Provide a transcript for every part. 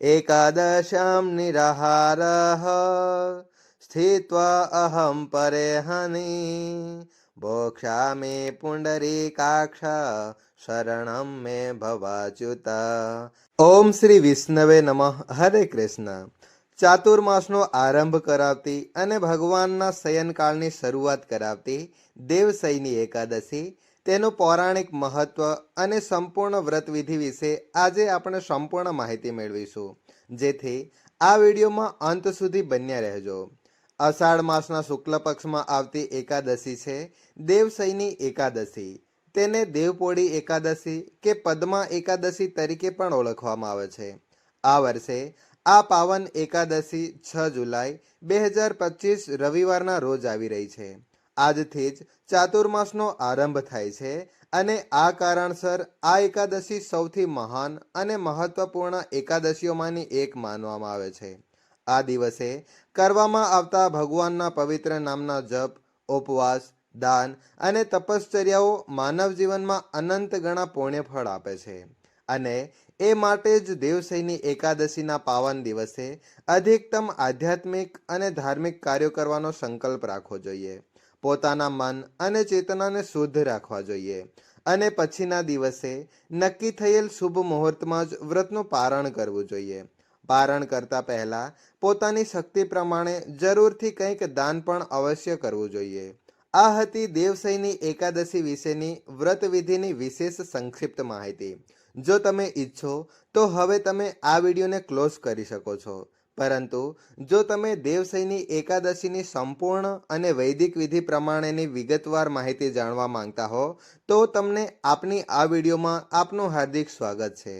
एकादशां निराहारः स्थित्वा अहं परेहनि बोक्षामि पुण्डरीकाक्ष શરણમ મે ભવાચ્યુત ઓમ શ્રી વિષ્ણવે નમઃ હરે કૃષ્ણ ચાતુર્માસનો આરંભ કરાવતી અને ભગવાનના શયનકાળની શરૂઆત કરાવતી દેવસૈની એકાદશી તેનું પૌરાણિક મહત્વ અને સંપૂર્ણ વ્રતવિધિ વિશે આજે આપણે સંપૂર્ણ માહિતી મેળવીશું. જેથી આ વિડીયોમાં અંત સુધી બન્યા રહેજો. અષાઢ માસના શુક્લ પક્ષમાં આવતી એકાદશી છે દેવસૈની એકાદશી. તેને દેવપોળી એકાદશી કે પદ્મા એકાદશી તરીકે પણ ઓળખવામાં આવે છે. આ વર્ષે આ પાવન એકાદશી છ જુલાઈ, બે હજાર પચીસ રવિવારના રોજ આવી રહી છે. આજથી જ ચાતુર્માસનો આરંભ થાય છે અને આ કારણસર આ એકાદશી સૌથી મહાન અને મહત્વપૂર્ણ એકાદશીઓમાંની એક માનવામાં આવે છે. આ દિવસે કરવામાં આવતા ભગવાનના પવિત્ર નામના જપ, ઉપવાસ, દાન અને તપશ્ચર્યાઓ માનવ જીવનમાં અનંત ગણા પુણ્યફળ આપે છે. અને એ માટે જ દેવસૈની એકાદશીના પાવન દિવસે અધિકતમ આધ્યાત્મિક અને ધાર્મિક કાર્યો કરવાનો સંકલ્પ રાખવો જોઈએ. પોતાના મન અને ચેતનાને શુદ્ધ રાખવા જોઈએ. અને પછીના દિવસે નક્કી થયેલ શુભ મુહૂર્તમાં જ વ્રતનું પારણ કરવું જોઈએ. પારણ કરતા પહેલા પોતાની શક્તિ પ્રમાણે જરૂરથી કંઈક દાન પણ અવશ્ય કરવું જોઈએ. આ હતી દેવસૈની એકાદશી વિશેની વ્રત વિધિની વિશેષ સંક્ષિપ્ત માહિતી. જો તમે ઈચ્છો તો હવે તમે આ વિડીયોને ક્લોઝ કરી શકો છો. પરંતુ જો તમે દેવસૈની એકાદશીની સંપૂર્ણ અને વૈદિક વિધિ પ્રમાણેની વિગતવાર માહિતી જાણવા માંગતા હો, તો તમને આપની આ વિડીયોમાં આપનું હાર્દિક સ્વાગત છે.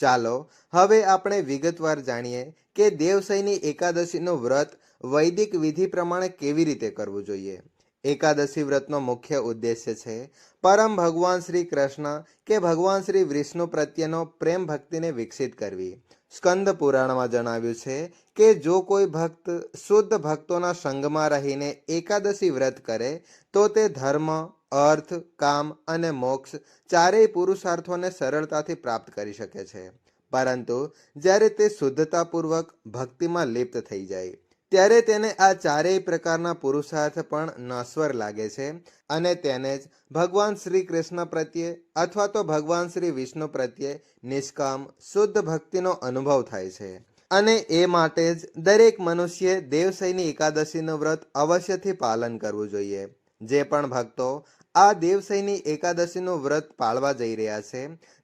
ચાલો, હવે આપણે વિગતવાર જાણીએ કે દેવસૈની એકાદશીનું વ્રત વૈદિક વિધિ પ્રમાણે કેવી રીતે કરવું જોઈએ. એકાદશી વ્રતનો મુખ્ય ઉદ્દેશ્ય છે, પરમ ભગવાન શ્રી કૃષ્ણ કે ભગવાન શ્રી વિષ્ણુ પ્રત્યેનો પ્રેમ ભક્તિને વિકસિત કરવી. સ્કંદ પુરાણમાં જણાવ્યું છે કે જો કોઈ ભક્ત શુદ્ધ ભક્તોના સંગમાં રહીને એકાદશી વ્રત કરે, તો તે ધર્મ, અર્થ, કામ અને મોક્ષ ચારેય પુરુષાર્થોને સરળતાથી પ્રાપ્ત કરી શકે છે. પરંતુ જ્યારે તે શુદ્ધતાપૂર્વક ભક્તિમાં લિપ્ત થઈ જાય ત્યારે તેને આ ચારેય પ્રકારના પુરુષાર્થ પણ નશ્વર લાગે છે અને તેને જ ભગવાન શ્રી કૃષ્ણ પ્રત્યે અથવા તો ભગવાન શ્રી વિષ્ણુ પ્રત્યે નિષ્કામ, શુદ્ધ ભક્તિનો અનુભવ થાય છે. અને એ માટે જ દરેક મનુષ્યે દેવસૈની એકાદશીનું વ્રત અવશ્યથી પાલન કરવું જોઈએ. જે પણ ભક્તો આ દેવસૈની એકાદશીનું વ્રત પાળવા જઈ રહ્યા છે.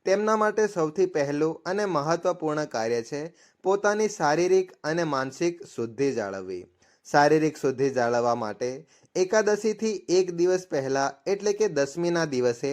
તેમના માટે સૌથી પહેલું અને મહત્વપૂર્ણ કાર્ય છે પોતાની શારીરિક અને માનસિક શુદ્ધિ જાળવવી. શારીરિક શુદ્ધિ જાળવવા માટે એકાદશીથી એક દિવસ પહેલાં એટલે કે દસમીના દિવસે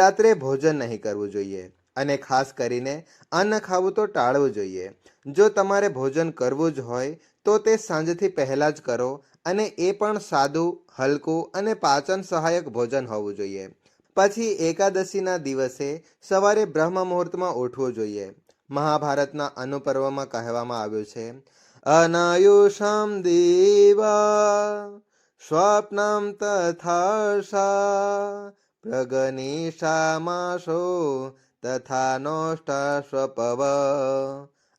રાત્રે ભોજન નહીં કરવું જોઈએ અને ખાસ કરીને અન્ન ખાવું તો ટાળવું જોઈએ. જો તમારે ભોજન કરવું જ હોય તો તે સાંજથી પહેલાં જ કરો અને એ પણ સાદું, હલકું અને પાચન સહાયક ભોજન હોવું જોઈએ. પછી એકાદશીના દિવસે સવારે બ્રહ્મ મુહૂર્તમાં ઉઠવું જોઈએ. મહાભારતના અનુપર્વમાં કહેવામાં આવ્યું છે, અનાયુષમ દેવા, સ્વપ્નમ તથા પ્રગનિશામાશો તથા નોષ્ટ સ્વપવ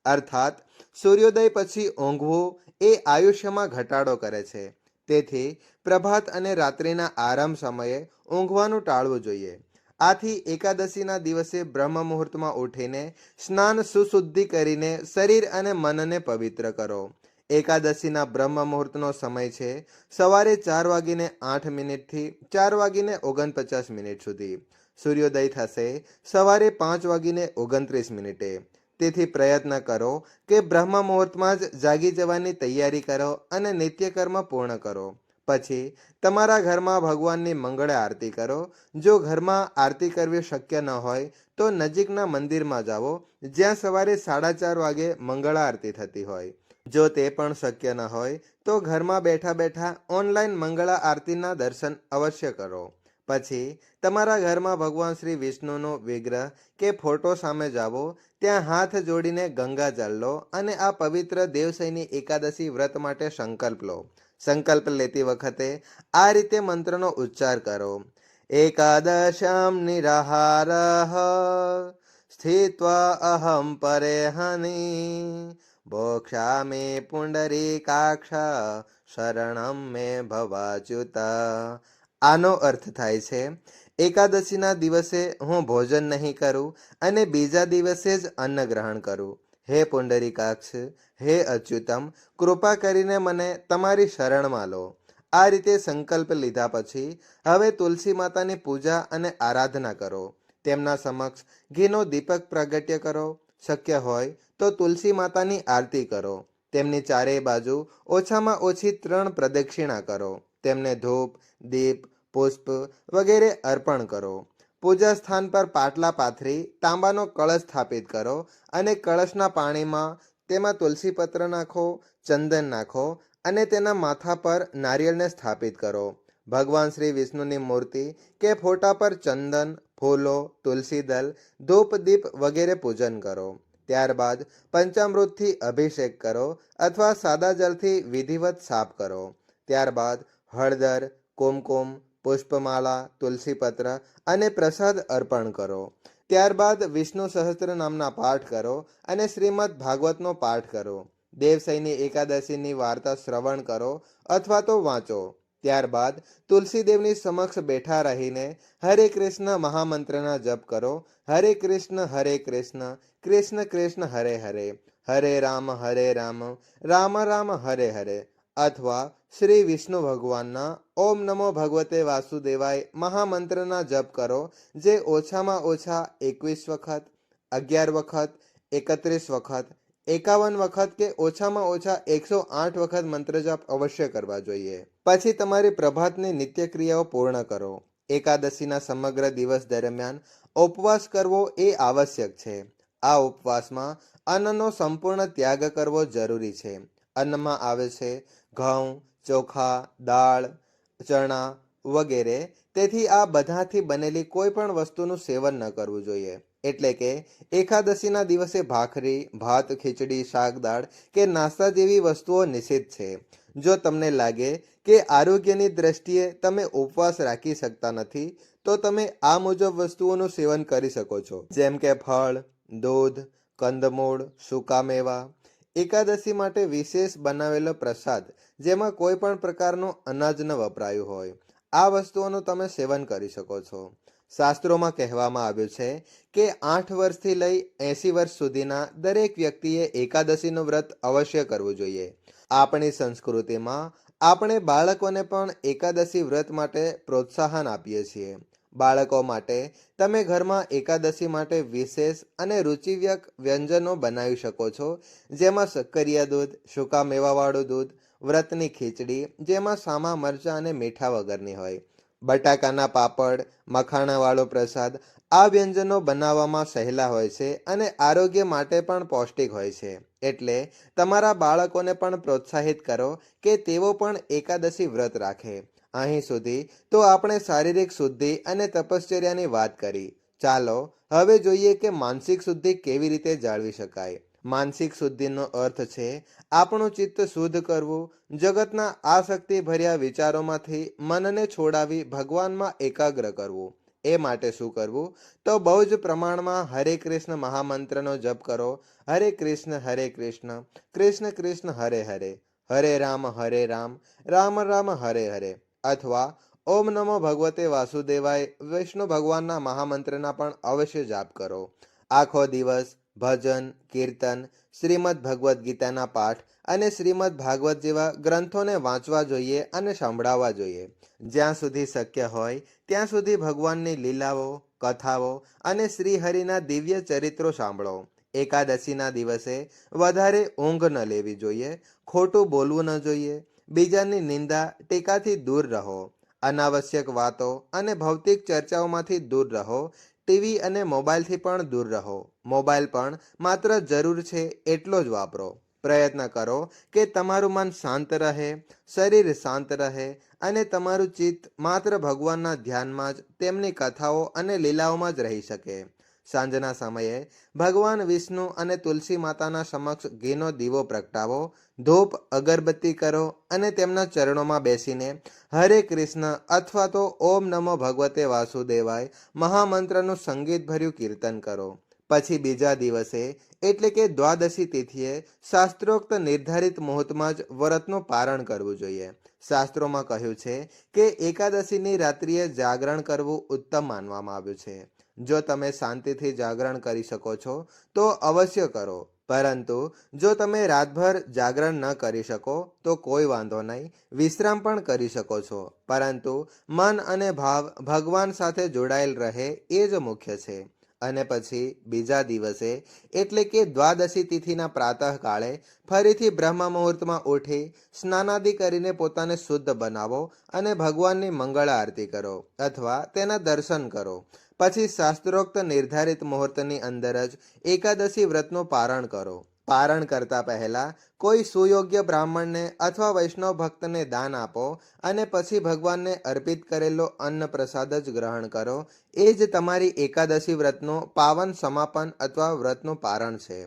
અર્થાત સૂર્યોદય પછી ઊંઘવું એ આયુષ્યમાં ઘટાડો કરે છે. તેથી પ્રભાત અને રાત્રિના આરામ સમયે ઊંઘવાનું ટાળવું જોઈએ. આથી એકાદશીના દિવસે બ્રહ્મ મુહૂર્તમાં ઉઠીને સ્નાન સુશુદ્ધિ કરીને શરીર અને મનને પવિત્ર કરો. એકાદશીના બ્રહ્મ મુહૂર્તનો સમય છે સવારે ચાર વાગીને આઠ મિનિટથી ચાર વાગીને ઓગણપચાસ મિનિટ સુધી. સૂર્યોદય થશે સવારે પાંચ વાગીને ઓગણત્રીસ મિનિટે. તેથી પ્રયત્ન કરો કે બ્રહ્મ મુહૂર્તમાં જ જાગી જવાની તૈયારી કરો અને નિત્યકર્મ પૂર્ણ કરો. પછી તમારા ઘરમાં ભગવાનની મંગળ આરતી કરો. જો ઘરમાં આરતી કરવી શક્ય ન હોય તો નજીકના મંદિરમાં જાઓ, જ્યાં સવારે સાડા ચાર વાગે મંગળ આરતી થતી હોય. જો તે પણ શક્ય ન હોય તો ઘરમાં બેઠા બેઠા ઓનલાઈન મંગળા આરતીના દર્શન અવશ્ય કરો. પછી તમારા ઘરમાં ભગવાન શ્રી વિષ્ણુનો વિગ્રહ કે ફોટો સામે જાવો, ત્યાં હાથ જોડીને ગંગા જળ લો અને આ પવિત્ર દેવસૈની એકાદશી વ્રત માટે સંકલ્પ લો. સંકલ્પ લેતી વખતે આ રીતે મંત્રનો ઉચ્ચાર કરો. એકાદશમ નિરાહાર સ્થિત્વા અહમ પરે હની પુંડરી પુંડરીકાક્ષ શરણમ મે ભવાચ્યુત. આનો અર્થ થાય છે, એકાદશીના દિવસે હું ભોજન નહીં કરું અને બીજા દિવસે જ અન્ન ગ્રહણ કરું. હે પુંડરીકાક્ષ, હે અચ્યુતમ, કૃપા કરીને મને તમારી શરણમાં લો. આ રીતે સંકલ્પ લીધા પછી હવે તુલસી માતાની પૂજા અને આરાધના કરો. તેમના સમક્ષ ઘીનો દીપક પ્રાગટ્ય કરો. શક્ય હોય તો તુલસી માતાની આરતી કરો. તેમની ચારેય બાજુ ઓછામાં ઓછી ત્રણ પ્રદક્ષિણા કરો. તેમને ધૂપ, દીપ પુષ્પ વગેરે અર્પણ કરો. પૂજા સ્થાન પર પાટલા પાથરી, તાંબાનો કળશ સ્થાપિત કરો અને કળશના પાણીમાં તેમાં તુલસી પત્ર નાખો, ચંદન નાખો અને તેના માથા પર નારિયેળને સ્થાપિત કરો. ભગવાન શ્રી વિષ્ણુની મૂર્તિ કે ફોટા પર ચંદન, ફૂલો તુલસી દલ ધૂપ, દીપ વગેરે પૂજન કરો. ત્યારબાદ પંચામૃતથી અભિષેક કરો અથવા સાદા જળથી વિધિવત સાફ કરો. ત્યારબાદ હળદર, કુમકુમ પુષ્પમાળા તુલસીપત્ર અને પ્રસાદ અર્પણ કરો. ત્યારબાદ વિષ્ણુ સહસ્ત્ર નામના પાઠ કરો અને શ્રીમદ ભાગવતનો પાઠ કરો. દેવસૈની એકાદશીની વાર્તા શ્રવણ કરો અથવા તો વાંચો. ત્યારબાદ તુલસીદેવની સમક્ષ બેઠા રહીને હરે કૃષ્ણ મહામંત્રના જપ કરો. હરે કૃષ્ણ હરે કૃષ્ણ કૃષ્ણ કૃષ્ણ હરે હરે. હરે રામ હરે રામ. રામ રામ, હરે હરે. અથવા શ્રી વિષ્ણુ ભગવાનના ઓમ નમો ભગવતે વાસુદેવાય મહામંત્રના જપ કરો, જે ઓછામાં ઓછા એકવીસ વખત, અગિયાર વખત, એકત્રીસ વખત, એકાવન વખત કે ઓછામાં ઓછા એકસો આઠ વખત મંત્ર જપ અવશ્ય કરવા જોઈએ. પછી તમારી પ્રભાતની નિત્ય ક્રિયાઓ પૂર્ણ કરો. એકાદશીના સમગ્ર દિવસ દરમિયાન ઉપવાસ કરવો એ આવશ્યક છે. આ ઉપવાસમાં અન્નનો સંપૂર્ણ ત્યાગ કરવો જરૂરી છે. અન્નમાં આવે છે ઘઉં, ચોખા, દાળ, ચણા વગેરે. તેથી આ બધાથી બનેલી કોઈ પણ વસ્તુનું સેવન ન કરવું જોઈએ. એટલે કે એકાદશીના દિવસે ભાખરી, ભાત, ખીચડી, શાક, દાળ કે નાસ્તા જેવી વસ્તુઓ નિષિદ્ધ છે. જો તમને લાગે કે આરોગ્યની દ્રષ્ટિએ તમે ઉપવાસ રાખી શકતા નથી, તો તમે આ મુજબ વસ્તુઓનું સેવન કરી શકો છો. જેમ કે ફળ, દૂધ, કંદમૂળ, સૂકા મેવા એકાદશી માટે વિશેષ બનાવેલો પ્રસાદ, જેમાં કોઈ પણ પ્રકારનું અનાજ ન વપરાયું હોય. આ વસ્તુઓનું તમે સેવન કરી શકો છો. શાસ્ત્રોમાં કહેવામાં આવ્યું છે કે આઠ વર્ષથી લઈ એંસી વર્ષ સુધીના દરેક વ્યક્તિએ એકાદશીનું વ્રત અવશ્ય કરવું જોઈએ. આપણી સંસ્કૃતિમાં આપણે બાળકોને પણ એકાદશી વ્રત માટે પ્રોત્સાહન આપીએ છીએ. બાળકો માટે, તમે ઘરમાં એકાદશી માટે વિશેષ અને રુચિવ્યક વ્યંજનો બનાવી શકો છો. જેમાં શક્કરિયા દૂધ, સૂકા મેવાવાળું દૂધ, વ્રતની ખીચડી, જેમાં સામા મરચાં અને મીઠા વગરની હોય. બટાકાના પાપડ, મખાણાવાળો પ્રસાદ, આ વ્યંજનો બનાવવામાં સહેલા હોય છે અને આરોગ્ય માટે પણ પૌષ્ટિક હોય છે. એટલે તમારા બાળકોને પણ પ્રોત્સાહિત કરો કે તેઓ પણ એકાદશી વ્રત રાખે. અહીં સુધી તો આપણે શારીરિક શુદ્ધિ અને તપશ્ચર્યાની વાત કરી. ચાલો, હવે જોઈએ કે માનસિક શુદ્ધિ કેવી રીતે જાળવી શકાય. માનસિક શુદ્ધિનો અર્થ છે, આપણું ચિત્ત શુદ્ધ કરવું, જગતના આસક્તિ ભર્યા વિચારોમાંથી મનને છોડાવી ભગવાનમાં એકાગ્ર કરવું. એ માટે શું કરવું? તો બહુ જ પ્રમાણમાં હરે કૃષ્ણ મહામંત્રનો જપ કરો. હરે કૃષ્ણ હરે કૃષ્ણ કૃષ્ણ કૃષ્ણ, હરે હરે. હરે રામ હરે રામ. રામ રામ, હરે હરે. અથવા ઓમ નમો ભગવતે વાસુદેવાય, વિષ્ણુ ભગવાનના મહામંત્રના પણ અવશ્ય જાપ કરો. આખો દિવસ ભજન, કીર્તન, શ્રીમદ ભગવદ્ ગીતાના પાઠ અને શ્રીમદ ભાગવત જેવા ગ્રંથોને વાંચવા જોઈએ અને સંભળાવવા જોઈએ. જ્યાં સુધી શક્ય હોય, ત્યાં સુધી ભગવાનની લીલાઓ, કથાઓ અને શ્રીહરિના દિવ્ય ચરિત્રો સાંભળો. એકાદશીના દિવસે વધારે ઊંઘ ન લેવી જોઈએ, ખોટું બોલવું ન જોઈએ બીજાની નિંદા ટીકાથી દૂર રહો, અનાવશ્યક વાતો અને ભૌતિક ચર્ચાઓમાંથી દૂર રહો, ટીવી અને મોબાઈલથી પણ દૂર રહો. મોબાઈલ પણ માત્ર જરૂર છે એટલો જ વાપરો. પ્રયત્ન કરો કે તમારું મન શાંત રહે, શરીર શાંત રહે અને તમારું ચિત્ત માત્ર ભગવાનના ધ્યાનમાં જ તેમની કથાઓ અને લીલાઓમાં જ રહી શકે. સાંજના સમયે ભગવાન વિષ્ણુ અને તુલસી માતાના સમક્ષ ઘીનો દીવો પ્રગટાવો, ધૂપ, અગરબત્તી કરો અને તેમના ચરણોમાં બેસીને હરે કૃષ્ણ અથવા તો ઓમ નમો ભગવતે વાસુદેવાય મહામંત્રનું સંગીતભર્યું કીર્તન કરો. પછી બીજા દિવસે, એટલે કે દ્વાદશી તિથિએ, શાસ્ત્રોક્ત નિર્ધારિત મુહૂર્તમાં જ વ્રતનું પારણ કરવું જોઈએ. શાસ્ત્રોમાં કહ્યું છે કે એકાદશીની રાત્રિએ જાગરણ કરવું ઉત્તમ માનવામાં આવ્યું છે. જો તમે શાંતિથી જાગરણ કરી શકો છો, તો અવશ્ય કરો. પરંતુ, જો તમે રાતભર જાગરણ ન કરી શકો, તો કોઈ વાંધો નહીં, વિશ્રામ પણ કરી શકો છો. પરંતુ, મન અને ભાવ ભગવાન સાથે જોડાયેલ રહે એ જ મુખ્ય છે. અને પછી બીજા દિવસે, એટલે કે દ્વાદશી તિથિના પ્રાતઃકાળે, ફરીથી બ્રહ્મ મુહૂર્તમાં ઉઠી સ્નાનાદિ કરીને પોતાને શુદ્ધ બનાવો અને ભગવાનની મંગળ આરતી કરો અથવા તેના દર્શન કરો. પછી શાસ્ત્રોક્ત નિર્ધારિત મુહૂર્તની અંદર જ એકાદશી વ્રતનું પારણ કરો. પારણ કરતા પહેલા કોઈ સુયોગ્ય બ્રાહ્મણને અથવા વૈષ્ણવ ભક્તને દાન આપો અને પછી ભગવાનને અર્પિત કરેલો અન્ન પ્રસાદ જ ગ્રહણ કરો. એ જ તમારી એકાદશી વ્રતનો પાવન સમાપન અથવા વ્રતનું પારણ છે.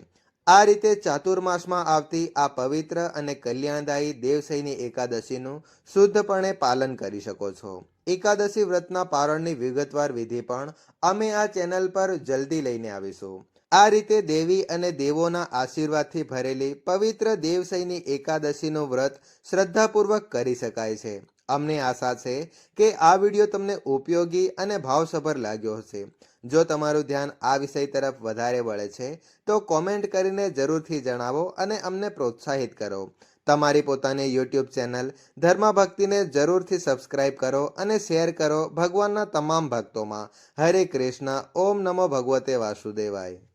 આ રીતે ચાતુર્માસમાં આવતી આ પવિત્ર અને કલ્યાણદાયી દેવસૈની એકાદશીનું શુદ્ધપણે પાલન કરી શકો છો. એકાદશી વ્રતના પારણની વિગતવાર વિધિ પણ અમે આ ચેનલ પર જલ્દી લઈને આવીશું. આ રીતે દેવી અને દેવોના આશીર્વાદથી ભરેલી પવિત્ર દેવસૈની એકાદશીનું વ્રત શ્રદ્ધાપૂર્વક કરી શકાય છે. અમને આશા છે કે આ વીડિયો તમને ઉપયોગી અને ભાવસભર લાગ્યો હશે. જો તમારું ધ્યાન આ વિષય તરફ વધારે વળે છે, તો કોમેન્ટ કરીને જરૂરથી જણાવો અને અમને પ્રોત્સાહિત કરો. તમારી પોતાની યુટ્યુબ ચેનલ ધર્મા ભક્તિને જરૂરથી સબસ્ક્રાઇબ કરો અને શેર કરો ભગવાનના તમામ ભક્તોમાં. હરે કૃષ્ણ, ઓમ નમો ભગવતે વાસુદેવાય.